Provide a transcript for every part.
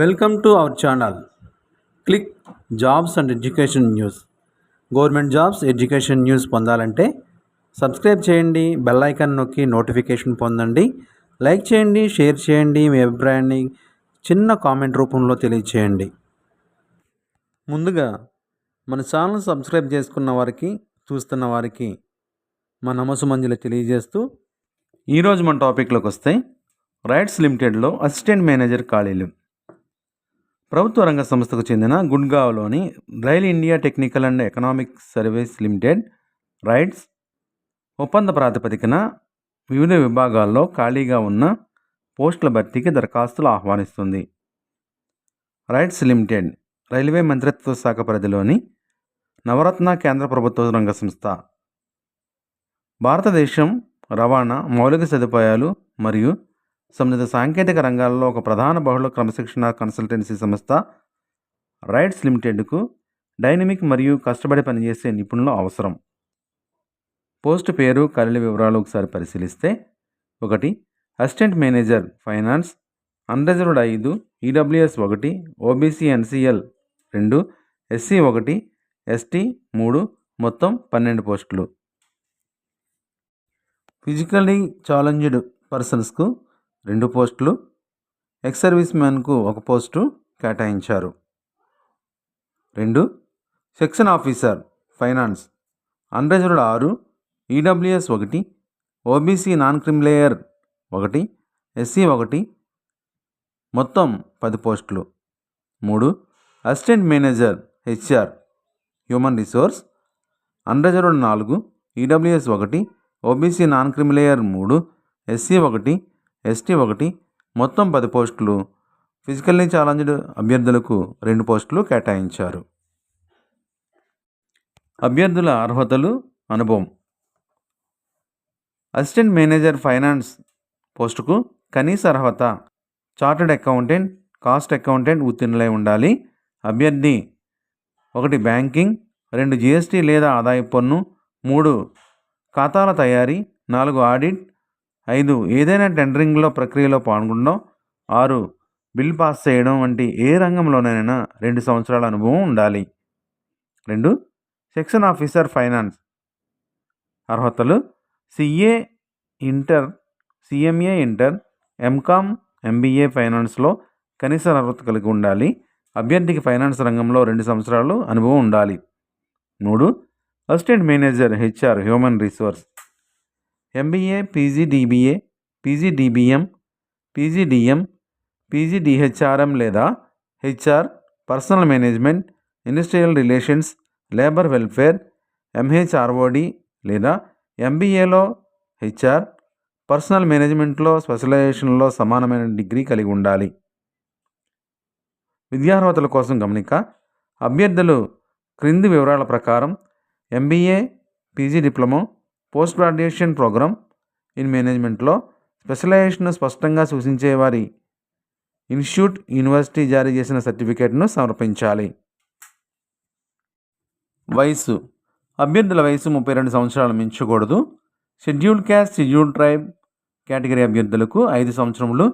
Welcome to our channel click jobs and education news government jobs education news పొందాలంటే subscribe చేయండి bell icon నొక్కి notification పొందండి. Like చేయండి share చేయండి మీ అభిప్రాయాన్ని చిన్న కామెంట్ రూపంలో తెలియచేయండి. ముందుగా మన ఛానల్ సబ్స్క్రైబ్ చేసుకున్న వారికి చూస్తున్న వారికి మా నమసు మంజులు తెలియజేస్తూ ఈరోజు మన టాపిక్లోకి వస్తే రైట్స్ లిమిటెడ్లో అసిస్టెంట్ మేనేజర్ ఖాళీలు. ప్రభుత్వ రంగ సంస్థకు చెందిన గుడ్గావ్లోని rail India technical and economic service limited RITES ఒప్పంద ప్రాతిపదికన వివిధ విభాగాల్లో ఖాళీగా ఉన్న పోస్టుల భర్తీకి దరఖాస్తులు ఆహ్వానిస్తుంది. రైట్స్ లిమిటెడ్ రైల్వే మంత్రిత్వ శాఖ పరిధిలోని నవరత్న కేంద్ర ప్రభుత్వ రంగ సంస్థ. భారతదేశం రవాణా మౌలిక సదుపాయాలు మరియు సంబంధిత సాంకేతిక రంగాల్లో ఒక ప్రధాన బహుళ క్రమశిక్షణ కన్సల్టెన్సీ సంస్థ రైట్స్ లిమిటెడ్కు డైనమిక్ మరియు కష్టపడి పనిచేసే నిపుణులు అవసరం. పోస్ట్ పేరు కళల వివరాలు ఒకసారి పరిశీలిస్తే ఒకటి అసిస్టెంట్ మేనేజర్ ఫైనాన్స్ అన్రిజర్వ్డ్ ఐదు ఈడబ్ల్యూఎస్ ఒకటి ఓబీసీ ఎన్సీఎల్ రెండు ఎస్సీ ఒకటి ఎస్టీ మూడు మొత్తం పన్నెండు పోస్టులు. ఫిజికలీ ఛాలెంజ్డ్ పర్సన్స్కు రెండు పోస్టులు. ఎక్స్ సర్వీస్ మ్యాన్కు ఒక పోస్టు కేటాయించారు. రెండు సెక్షన్ ఆఫీసర్ ఫైనాన్స్. అన్రిజర్వ్డ్ ఆరు ఈడబ్ల్యూఎస్ ఒకటి ఓబీసీ నాన్ క్రిమిలేయర్ ఒకటి ఎస్సీ ఒకటి మొత్తం పది పోస్టులు. మూడు assistant manager HR human resource. Unreserved నాలుగు ఈడబ్ల్యూఎస్ ఒకటి ఓబీసీ నాన్ క్రిమిలేయర్ మూడు ఎస్సీ ఒకటి ఎస్టీ ఒకటి మొత్తం పది పోస్టులు. ఫిజికల్లీ ఛాలెంజ్డ్ అభ్యర్థులకు రెండు పోస్టులు కేటాయించారు. అభ్యర్థుల అర్హతలు అనుభవం. అసిస్టెంట్ మేనేజర్ ఫైనాన్స్ పోస్టుకు కనీస అర్హత. చార్టెడ్ అకౌంటెంట్ కాస్ట్ అకౌంటెంట్ ఉత్తీర్ణులై ఉండాలి. అభ్యర్థి ఒకటి బ్యాంకింగ్. రెండు జిఎస్టీ లేదా ఆదాయ పన్ను. మూడు ఖాతాల తయారీ. నాలుగు ఆడిట్. ఐదు ఏదైనా టెండరింగ్లో ప్రక్రియలో పాల్గొనడం. ఆరు బిల్ పాస్ చేయడం వంటి ఏ రంగంలోనైనా రెండు సంవత్సరాల అనుభవం ఉండాలి. రెండు సెక్షన్ ఆఫీసర్ ఫైనాన్స్. అర్హతలు CA inter CMA inter MCom MBA ఫైనాన్స్లో కనీస అర్హత కలిగి ఉండాలి. అభ్యర్థికి ఫైనాన్స్ రంగంలో రెండు సంవత్సరాలు అనుభవం ఉండాలి. మూడు assistant manager HR human resource. MBA PGDBA PGDBM PGDM PGDHRM లేదా HR personnel management industrial relations labour welfare MHROD లేదా ఎంబీఏలో హెచ్ఆర్ పర్సనల్ మేనేజ్మెంట్లో స్పెషలైజేషన్లో సమానమైన డిగ్రీ కలిగి ఉండాలి. విద్యార్హతల కోసం గమనిక అభ్యర్థులు క్రింది వివరాల ప్రకారం MBA PG diploma post graduation programme in మేనేజ్మెంట్లో స్పెషలైజేషన్ను స్పష్టంగా సూచించే వారి ఇన్స్టిట్యూట్ యూనివర్సిటీ జారీ చేసిన సర్టిఫికేట్ను సమర్పించాలి. వయసు అభ్యర్థుల వయసు ముప్పై రెండు సంవత్సరాలు మించకూడదు. Scheduled caste scheduled tribe category అభ్యర్థులకు ఐదు సంవత్సరములు.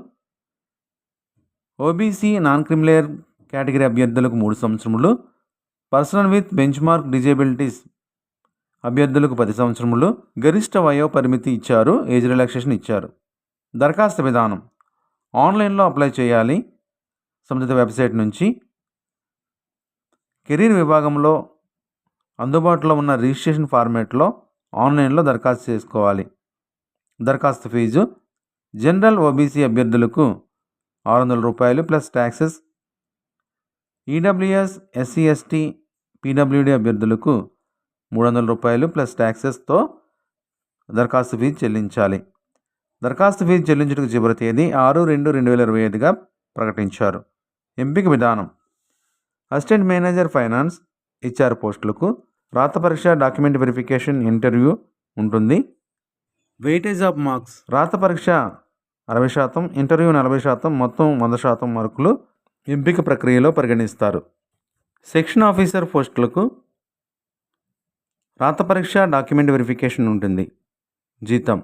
ఓబీసీ నాన్ క్రిమిలేయర్ కేటగిరీ అభ్యర్థులకు మూడు సంవత్సరములు. Personal with benchmark disabilities అభ్యర్థులకు పది సంవత్సరములు గరిష్ట వయో పరిమితి ఇచ్చారు ఏజ్ రిలాక్సేషన్ ఇచ్చారు. దరఖాస్తు విధానం. ఆన్లైన్లో అప్లై చేయాలి. సంబంధిత వెబ్సైట్ నుంచి. కెరీర్ విభాగంలో అందుబాటులో ఉన్న రిజిస్ట్రేషన్ ఫార్మేట్లో ఆన్లైన్లో దరఖాస్తు చేసుకోవాలి. దరఖాస్తు ఫీజు జనరల్ ఓబీసీ అభ్యర్థులకు ఆరు వందల రూపాయలు plus taxes. EWS SC ST PWD అభ్యర్థులకు మూడు వందల రూపాయలు ప్లస్ ట్యాక్సెస్తో దరఖాస్తు ఫీజు చెల్లించాలి. దరఖాస్తు ఫీజు చెల్లించుటకు చివరి తేదీ ఆరు రెండు రెండు వేల ఇరవై ఐదుగా ప్రకటించారు. ఎంపిక విధానం. అసిస్టెంట్ మేనేజర్ ఫైనాన్స్ హెచ్ఆర్ పోస్టులకు రాత పరీక్ష డాక్యుమెంట్ వెరిఫికేషన్ ఇంటర్వ్యూ ఉంటుంది. Weightage of marks. రాత పరీక్ష అరవై శాతం ఇంటర్వ్యూ నలభై శాతం మొత్తం వంద శాతం మార్కులు ఎంపిక ప్రక్రియలో పరిగణిస్తారు. సెక్షన్ ఆఫీసర్ పోస్టులకు రాత పరీక్ష డాక్యుమెంట్ వెరిఫికేషన్ ఉంటుంది. జీతం.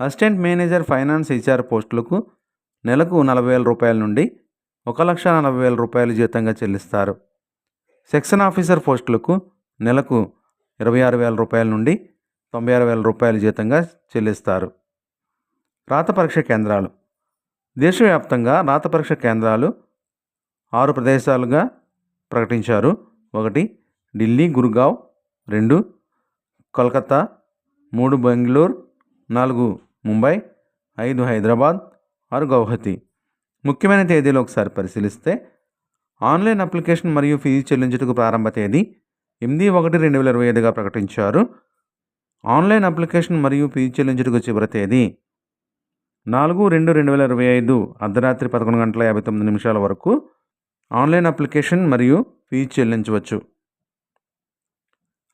అసిస్టెంట్ మేనేజర్ ఫైనాన్స్ హెచ్ఆర్ పోస్టులకు నెలకు నలభై వేల రూపాయల నుండి ఒక లక్ష నలభై వేల రూపాయలు జీతంగా చెల్లిస్తారు. సెక్షన్ ఆఫీసర్ పోస్టులకు నెలకు ఇరవై ఆరు వేల రూపాయల నుండి తొంభై ఆరు వేల రూపాయల జీతంగా చెల్లిస్తారు. రాత పరీక్ష కేంద్రాలు. దేశవ్యాప్తంగా రాత పరీక్ష కేంద్రాలు ఆరు ప్రదేశాలుగా ప్రకటించారు. ఒకటి ఢిల్లీ గురుగావ్ రెండు కోల్కతా మూడు బెంగళూరు నాలుగు ముంబై ఐదు హైదరాబాద్ ఆరు గౌహతి. ముఖ్యమైన తేదీలు ఒకసారి పరిశీలిస్తే ఆన్లైన్ అప్లికేషన్ మరియు ఫీజు చెల్లించుటకు ప్రారంభ తేదీ ఎనిమిది ఒకటి రెండు వేల ఇరవై ఐదుగా ప్రకటించారు. ఆన్లైన్ అప్లికేషన్ మరియు ఫీజు చెల్లించుటకు చివరి తేదీ నాలుగు రెండు రెండు వేల ఇరవై ఐదు అర్ధరాత్రి పదకొండు గంటల యాభై తొమ్మిది నిమిషాల వరకు ఆన్లైన్ అప్లికేషన్ మరియు ఫీజు చెల్లించవచ్చు.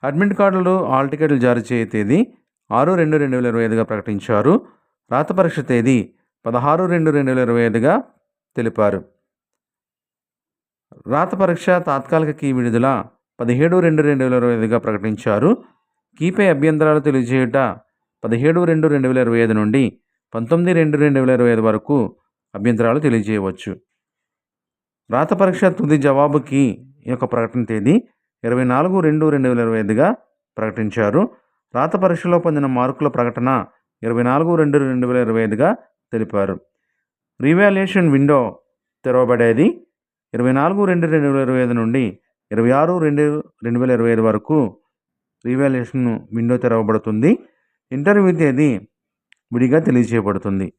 అడ్మిట్ కార్డులు ఆల్ టికెట్లు జారీ చేయే తేదీ ఆరు రెండు రెండు వేల ఇరవై ఐదుగా ప్రకటించారు. రాత పరీక్ష తేదీ పదహారు రెండు రెండు వేల ఇరవై ఐదుగా తెలిపారు. రాత పరీక్ష తాత్కాలిక కీ విడుదల పదిహేడు రెండు రెండు వేల ఇరవై ఐదుగా ప్రకటించారు. కీపై అభ్యంతరాలు తెలియజేయుట పదిహేడు రెండు రెండు వేల ఇరవై ఐదు నుండి పంతొమ్మిది రెండు రెండు వేల ఇరవై ఐదు వరకు అభ్యంతరాలు తెలియజేయవచ్చు. రాత పరీక్ష తుది జవాబుకి యొక్క ప్రకటన తేదీ ఇరవై నాలుగు రెండు రెండు వేల ఇరవై ఐదుగా ప్రకటించారు. రాత పరీక్షలో పొందిన మార్కుల ప్రకటన ఇరవై నాలుగు రెండు రెండు వేల ఇరవై ఐదుగా తెలిపారు. రీవాల్యుయేషన్ విండో తెరవబడేది ఇరవై నాలుగు రెండు రెండు వేల ఇరవై ఐదు నుండి ఇరవై ఆరు రెండు రెండు వేల ఇరవై ఐదు వరకు రీవాల్యుయేషన్ విండో తెరవబడుతుంది. ఇంటర్వ్యూ తేదీ విడిగా తెలియజేయబడుతుంది.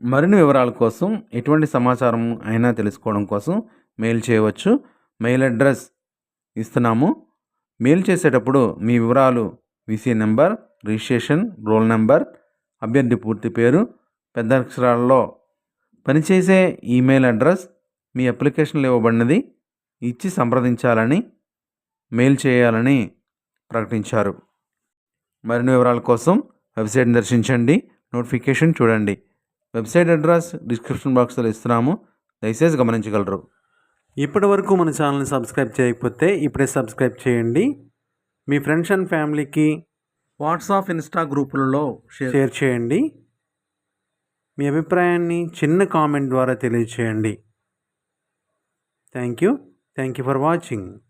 మరిన్ని వివరాల కోసం ఎటువంటి సమాచారం అయినా తెలుసుకోవడం కోసం మెయిల్ చేయవచ్చు. మెయిల్ అడ్రస్ ఇస్తున్నాము. మెయిల్ చేసేటప్పుడు మీ వివరాలు VC number registration roll number అభ్యర్థి పూర్తి పేరు పెద్ద అక్షరాలలో పనిచేసే ఈమెయిల్ అడ్రస్ మీ అప్లికేషన్లో ఇవ్వబడినది ఇచ్చి సంప్రదించాలని మెయిల్ చేయాలని ప్రకటించారు. మరిన్ని వివరాల కోసం వెబ్సైట్ని దర్శించండి నోటిఫికేషన్ చూడండి. వెబ్సైట్ అడ్రస్ డిస్క్రిప్షన్ బాక్స్లో ఇస్తున్నాము. దయచేసి గమనించగలరు. ఇప్పటి వరకు మన ఛానల్ని సబ్స్క్రైబ్ చేయకపోతే ఇప్పుడే సబ్స్క్రైబ్ చేయండి. మీ ఫ్రెండ్స్ అండ్ ఫ్యామిలీకి వాట్సాప్ ఇన్స్టా గ్రూపులలో షేర్ చేయండి. మీ అభిప్రాయాన్ని చిన్న కామెంట్ ద్వారా తెలియచేయండి. Thank you. Thank you for watching.